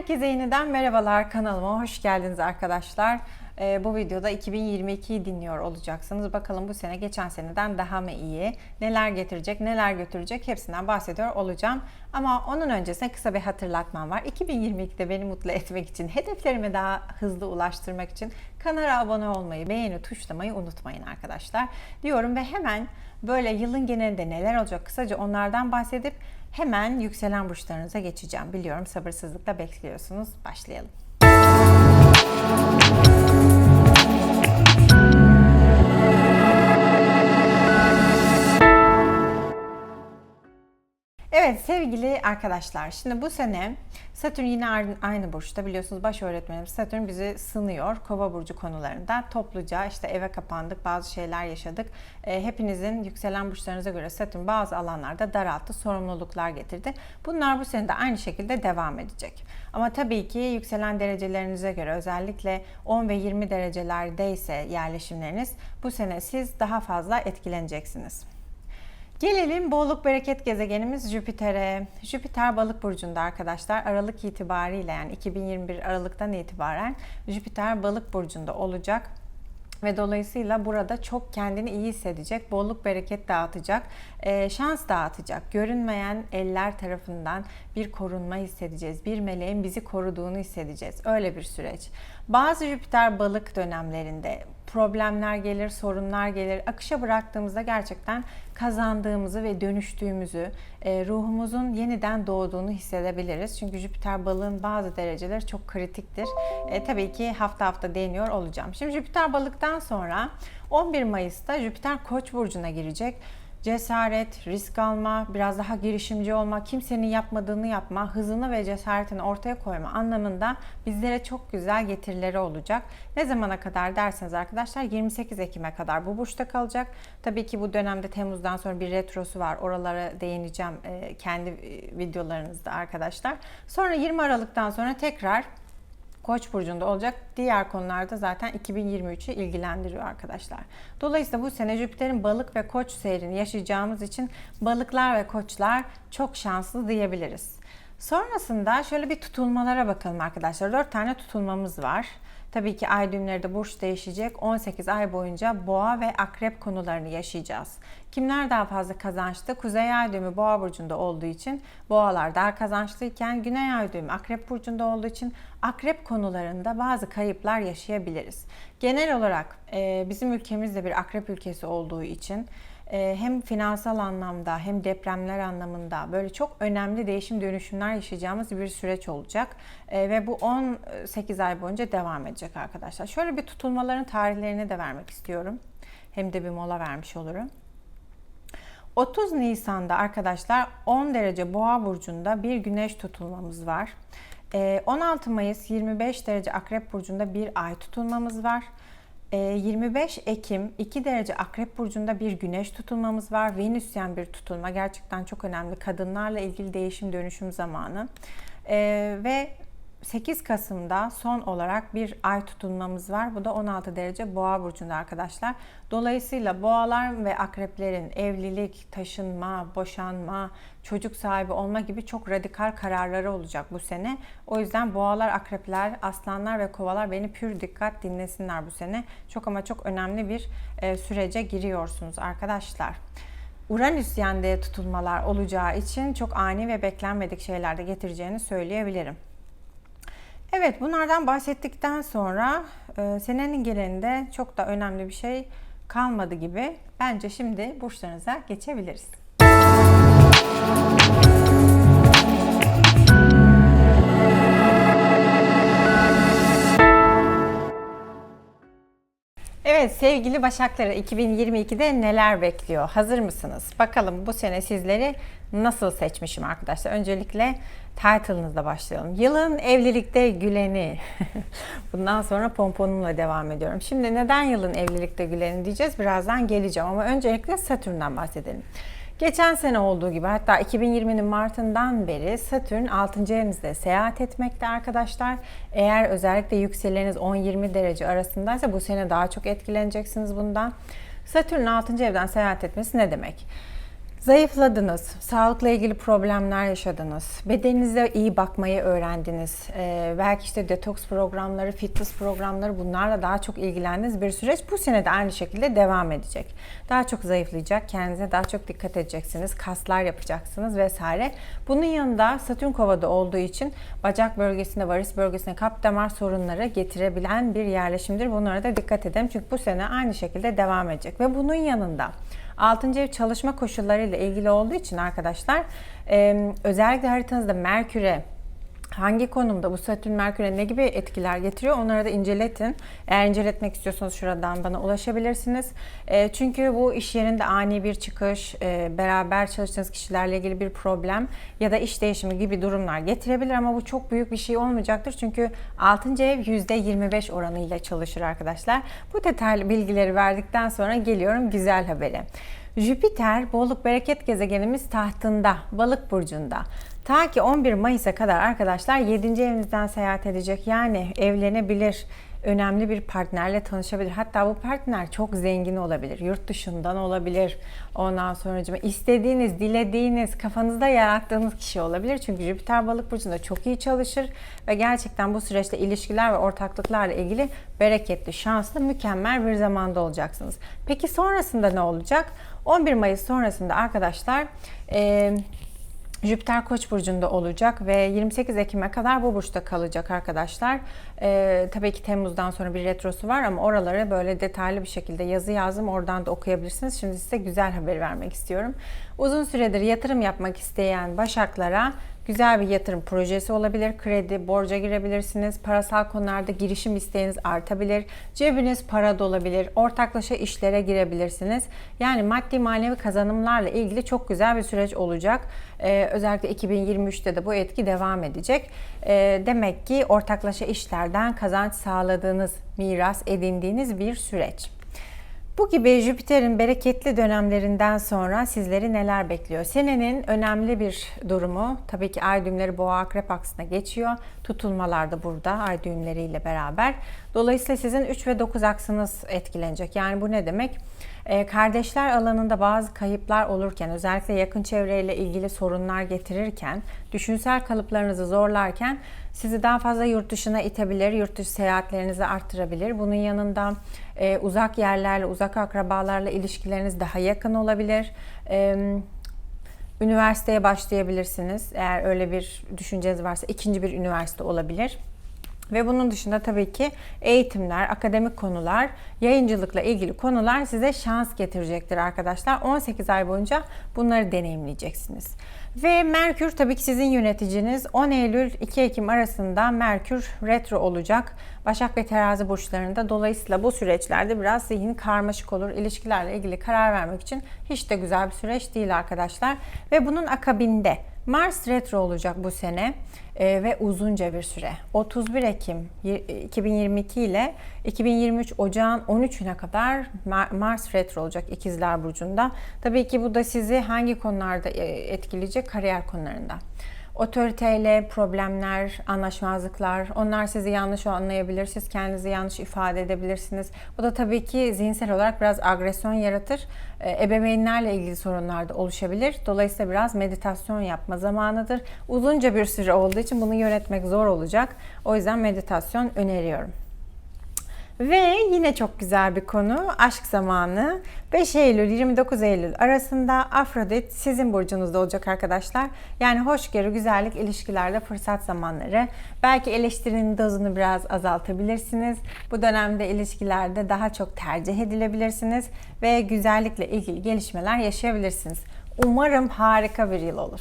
Herkese yeniden merhabalar kanalıma hoş geldiniz arkadaşlar. Ee, bu videoda 2022'yi dinliyor olacaksınız. Bakalım bu sene geçen seneden daha mı iyi? Neler getirecek, neler götürecek hepsinden bahsediyor olacağım. Ama onun öncesinde kısa bir hatırlatmam var. 2022'de beni mutlu etmek için, hedeflerime daha hızlı ulaştırmak için kanala abone olmayı, beğeni tuşlamayı unutmayın arkadaşlar. Diyorum ve hemen böyle yılın genelinde neler olacak kısaca onlardan bahsedip hemen yükselen burçlarınıza geçeceğim. Biliyorum sabırsızlıkla bekliyorsunuz. Başlayalım. Evet sevgili arkadaşlar şimdi bu sene Satürn yine aynı burçta. Biliyorsunuz baş öğretmenim Satürn bizi sınıyor kova burcu konularında. Topluca işte eve kapandık bazı şeyler yaşadık. E, hepinizin yükselen burçlarınıza göre Satürn bazı alanlarda daralttı sorumluluklar getirdi. Bunlar bu sene de aynı şekilde devam edecek. Ama tabii ki yükselen derecelerinize göre özellikle 10 ve 20 derecelerdeyse yerleşimleriniz bu sene siz daha fazla etkileneceksiniz. Gelelim bolluk bereket gezegenimiz Jüpiter'e. Jüpiter balık burcunda arkadaşlar. Aralık itibariyle yani 2021 Aralık'tan itibaren Jüpiter balık burcunda olacak ve dolayısıyla burada çok kendini iyi hissedecek, bolluk bereket dağıtacak, e, şans dağıtacak. Görünmeyen eller tarafından bir korunma hissedeceğiz. Bir meleğin bizi koruduğunu hissedeceğiz. Öyle bir süreç. Bazı Jüpiter balık dönemlerinde problemler gelir, sorunlar gelir. Akışa bıraktığımızda gerçekten kazandığımızı ve dönüştüğümüzü, e, ruhumuzun yeniden doğduğunu hissedebiliriz. Çünkü Jüpiter balığın bazı dereceleri çok kritiktir. E, tabii ki hafta hafta değiniyor olacağım. Şimdi Jüpiter balıktan sonra 11 Mayıs'ta Jüpiter Koç burcuna girecek cesaret, risk alma, biraz daha girişimci olma, kimsenin yapmadığını yapma, hızını ve cesaretini ortaya koyma anlamında bizlere çok güzel getirileri olacak. Ne zamana kadar derseniz arkadaşlar 28 Ekim'e kadar bu burçta kalacak. Tabii ki bu dönemde Temmuz'dan sonra bir retrosu var. Oralara değineceğim e, kendi e, videolarınızda arkadaşlar. Sonra 20 Aralık'tan sonra tekrar Koç burcunda olacak. Diğer konularda zaten 2023'ü ilgilendiriyor arkadaşlar. Dolayısıyla bu sene Jüpiter'in balık ve koç seyrini yaşayacağımız için balıklar ve koçlar çok şanslı diyebiliriz. Sonrasında şöyle bir tutulmalara bakalım arkadaşlar. 4 tane tutulmamız var. Tabii ki ay düğümleri de burç değişecek. 18 ay boyunca boğa ve akrep konularını yaşayacağız. Kimler daha fazla kazançlı? Kuzey ay düğümü boğa burcunda olduğu için boğalar daha kazançlıyken güney ay düğümü akrep burcunda olduğu için akrep konularında bazı kayıplar yaşayabiliriz. Genel olarak bizim ülkemiz de bir akrep ülkesi olduğu için hem finansal anlamda hem depremler anlamında böyle çok önemli değişim dönüşümler yaşayacağımız bir süreç olacak. Ee, ve bu 18 ay boyunca devam edecek arkadaşlar. Şöyle bir tutulmaların tarihlerini de vermek istiyorum. Hem de bir mola vermiş olurum. 30 Nisan'da arkadaşlar 10 derece boğa burcunda bir güneş tutulmamız var. 16 ee, Mayıs 25 derece akrep burcunda bir ay tutulmamız var. 25 ee, Ekim 2 derece Akrep Burcu'nda bir güneş tutulmamız var. Venüsyen bir tutulma. Gerçekten çok önemli. Kadınlarla ilgili değişim dönüşüm zamanı. Ee, ve 8 Kasım'da son olarak bir ay tutulmamız var. Bu da 16 derece boğa burcunda arkadaşlar. Dolayısıyla boğalar ve akreplerin evlilik, taşınma, boşanma, çocuk sahibi olma gibi çok radikal kararları olacak bu sene. O yüzden boğalar, akrepler, aslanlar ve kovalar beni pür dikkat dinlesinler bu sene. Çok ama çok önemli bir e, sürece giriyorsunuz arkadaşlar. Uranüs yende tutulmalar olacağı için çok ani ve beklenmedik şeyler de getireceğini söyleyebilirim. Evet bunlardan bahsettikten sonra e, senenin genelinde çok da önemli bir şey kalmadı gibi. Bence şimdi burçlarınıza geçebiliriz. Evet sevgili Başakları 2022'de neler bekliyor? Hazır mısınız? Bakalım bu sene sizleri nasıl seçmişim arkadaşlar. Öncelikle title'ınızla başlayalım. Yılın evlilikte güleni. Bundan sonra pomponumla devam ediyorum. Şimdi neden yılın evlilikte güleni diyeceğiz. Birazdan geleceğim ama öncelikle Satürn'den bahsedelim. Geçen sene olduğu gibi hatta 2020'nin Mart'ından beri Satürn 6. evinizde seyahat etmekte arkadaşlar. Eğer özellikle yükseleniniz 10-20 derece arasındaysa bu sene daha çok etkileneceksiniz bundan. Satürn 6. evden seyahat etmesi ne demek? Zayıfladınız, sağlıkla ilgili problemler yaşadınız, bedeninize iyi bakmayı öğrendiniz. Ee, belki işte detoks programları, fitness programları bunlarla daha çok ilgilendiğiniz bir süreç bu sene de aynı şekilde devam edecek. Daha çok zayıflayacak, kendinize daha çok dikkat edeceksiniz, kaslar yapacaksınız vesaire. Bunun yanında Satürn kovada olduğu için bacak bölgesinde, varis bölgesinde kalp damar sorunları getirebilen bir yerleşimdir. Bunlara da dikkat edelim çünkü bu sene aynı şekilde devam edecek. Ve bunun yanında 6. ev çalışma koşullarıyla ilgili olduğu için arkadaşlar özellikle haritanızda Merkür'e hangi konumda bu Satürn Merkür'e ne gibi etkiler getiriyor onları da inceletin. Eğer inceletmek istiyorsanız şuradan bana ulaşabilirsiniz. E, çünkü bu iş yerinde ani bir çıkış, e, beraber çalıştığınız kişilerle ilgili bir problem ya da iş değişimi gibi durumlar getirebilir ama bu çok büyük bir şey olmayacaktır. Çünkü 6. ev %25 oranıyla çalışır arkadaşlar. Bu detaylı bilgileri verdikten sonra geliyorum güzel habere. Jüpiter bolluk bereket gezegenimiz tahtında, balık burcunda. Ta ki 11 Mayıs'a kadar arkadaşlar 7. evinizden seyahat edecek. Yani evlenebilir, önemli bir partnerle tanışabilir. Hatta bu partner çok zengin olabilir. Yurt dışından olabilir. Ondan sonra istediğiniz, dilediğiniz, kafanızda yarattığınız kişi olabilir. Çünkü Jüpiter balık burcunda çok iyi çalışır ve gerçekten bu süreçte ilişkiler ve ortaklıklarla ilgili bereketli, şanslı, mükemmel bir zamanda olacaksınız. Peki sonrasında ne olacak? 11 Mayıs sonrasında arkadaşlar e, Jüpiter Koç burcunda olacak ve 28 Ekim'e kadar bu burçta kalacak arkadaşlar. Ee, tabii ki Temmuz'dan sonra bir retrosu var ama oraları böyle detaylı bir şekilde yazı yazdım. Oradan da okuyabilirsiniz. Şimdi size güzel haber vermek istiyorum. Uzun süredir yatırım yapmak isteyen Başaklara güzel bir yatırım projesi olabilir. Kredi, borca girebilirsiniz. Parasal konularda girişim isteğiniz artabilir. Cebiniz para dolabilir. Ortaklaşa işlere girebilirsiniz. Yani maddi manevi kazanımlarla ilgili çok güzel bir süreç olacak. Ee, özellikle 2023'te de bu etki devam edecek. Ee, demek ki ortaklaşa işlerden kazanç sağladığınız, miras edindiğiniz bir süreç. Bu gibi Jüpiter'in bereketli dönemlerinden sonra sizleri neler bekliyor? Senenin önemli bir durumu tabii ki ay düğümleri boğa akrep aksına geçiyor. Tutulmalar da burada ay düğümleriyle beraber. Dolayısıyla sizin 3 ve 9 aksınız etkilenecek. Yani bu ne demek? Ee, kardeşler alanında bazı kayıplar olurken, özellikle yakın çevreyle ilgili sorunlar getirirken, düşünsel kalıplarınızı zorlarken sizi daha fazla yurt dışına itebilir, yurt dışı seyahatlerinizi arttırabilir. Bunun yanında e, uzak yerlerle, uzak akrabalarla ilişkileriniz daha yakın olabilir. E, üniversiteye başlayabilirsiniz. Eğer öyle bir düşünceniz varsa ikinci bir üniversite olabilir. Ve bunun dışında tabii ki eğitimler, akademik konular, yayıncılıkla ilgili konular size şans getirecektir arkadaşlar. 18 ay boyunca bunları deneyimleyeceksiniz. Ve Merkür tabii ki sizin yöneticiniz 10 Eylül 2 Ekim arasında Merkür retro olacak. Başak ve Terazi burçlarında dolayısıyla bu süreçlerde biraz zihin karmaşık olur. İlişkilerle ilgili karar vermek için hiç de güzel bir süreç değil arkadaşlar. Ve bunun akabinde Mars retro olacak bu sene e, ve uzunca bir süre. 31 Ekim 2022 ile 2023 Ocağın 13'üne kadar Mars retro olacak İkizler Burcu'nda. Tabii ki bu da sizi hangi konularda e, etkileyecek? Kariyer konularında otoriteyle problemler, anlaşmazlıklar, onlar sizi yanlış anlayabilir, siz kendinizi yanlış ifade edebilirsiniz. Bu da tabii ki zihinsel olarak biraz agresyon yaratır. E, ebeveynlerle ilgili sorunlar da oluşabilir. Dolayısıyla biraz meditasyon yapma zamanıdır. Uzunca bir süre olduğu için bunu yönetmek zor olacak. O yüzden meditasyon öneriyorum. Ve yine çok güzel bir konu aşk zamanı. 5 Eylül 29 Eylül arasında Afrodit sizin burcunuzda olacak arkadaşlar. Yani hoşgörü, güzellik, ilişkilerde fırsat zamanları. Belki eleştirinin dozunu biraz azaltabilirsiniz. Bu dönemde ilişkilerde daha çok tercih edilebilirsiniz ve güzellikle ilgili gelişmeler yaşayabilirsiniz. Umarım harika bir yıl olur.